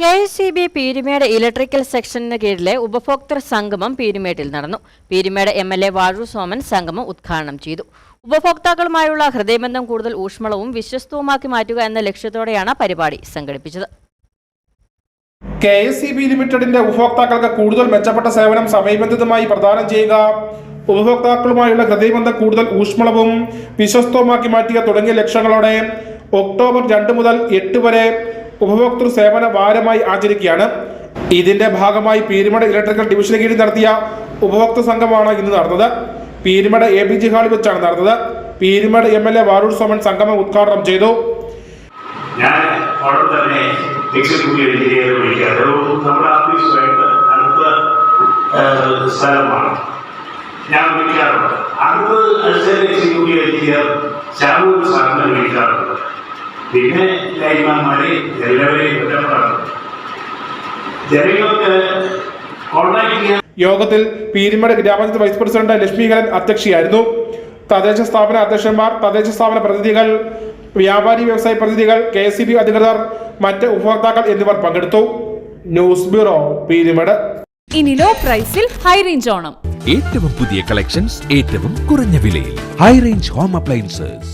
K S C B Peermade electrical സെക്ഷന് കീഴിലെ ഉപഭോക്തൃ സംഗമം പീരുമേട്ടിൽ നടന്നു. Peermade M L A Vazhoor Soman സംഗമം ഉദ്ഘാടനം ചെയ്തു. ഉപഭോക്താക്കളുമായുള്ള ഹൃദയബന്ധം കൂടുതൽ ഊഷ്മളവും വിശ്വസ്തവുമാക്കി മാറ്റുക എന്ന ലക്ഷ്യത്തോടെയാണ് പരിപാടി സംഘടിപ്പിച്ചത്. കെ എസ് സി ബി ലിമിറ്റഡിന്റെ ഉപഭോക്താക്കൾക്ക് കൂടുതൽ മെച്ചപ്പെട്ട സേവനം സമയബന്ധിതമായി പ്രദാനം ചെയ്യുക ഉപഭോക്താക്കളുമായുള്ള ഹൃദയബന്ധം കൂടുതൽ ഊഷ്മളവും വിശ്വസ്തവുമാക്കി മാറ്റുക തുടങ്ങിയ ലക്ഷ്യങ്ങളോടെ ഒക്ടോബർ രണ്ട് മുതൽ എട്ട് വരെ ഉപഭോക്തൃ സേവന വാരമായി ആചരിക്കുകയാണ്. ഇതിന്റെ ഭാഗമായി പീരുമട ഇലക്ട്രിക്കൽ ഡിവിഷന് കീഴിൽ നടത്തിയ ഉപഭോക്തൃ സംഘമാണ് ഇന്ന് നടന്നത്. പീരുമട എ ബി ജി ഹാളിൽ വെച്ചാണ് നടന്നത്. Peermade M L A Vazhoor Soman സംഗമം ഉദ്ഘാടനം ചെയ്തു. ഞാൻ തന്നെ നമ്മുടെ ഞാൻ പിന്നെ ലൈൻമാന്മാരെ എല്ലാവരെയും കുറ്റപ്പെടാം ജനങ്ങൾക്ക് കോൺടാക്ട് ചെയ്യാൻ യോഗത്തിൽ പീരിമട ഗ്രാമപഞ്ചായത്ത് വൈസ് പ്രസിഡന്റ് ലക്ഷ്മീകരൻ അധ്യക്ഷയായിരുന്നു. തദ്ദേശ സ്ഥാപന അധ്യക്ഷന്മാർ തദ്ദേശ സ്ഥാപന പ്രതിനിധികൾ വ്യാപാരി വ്യവസായ പ്രതിനിധികൾ കെ എസ് അധികൃതർ മറ്റ് ഉപഭോക്താക്കൾ എന്നിവർ പങ്കെടുത്തു. News bureau Peermade. ഇനി ലോ പ്രൈസിൽ ഹൈ റേഞ്ച് ഓണം. ഏറ്റവും പുതിയ കളക്ഷൻസ് ഏറ്റവും കുറഞ്ഞ വിലയിൽ. High range home appliances.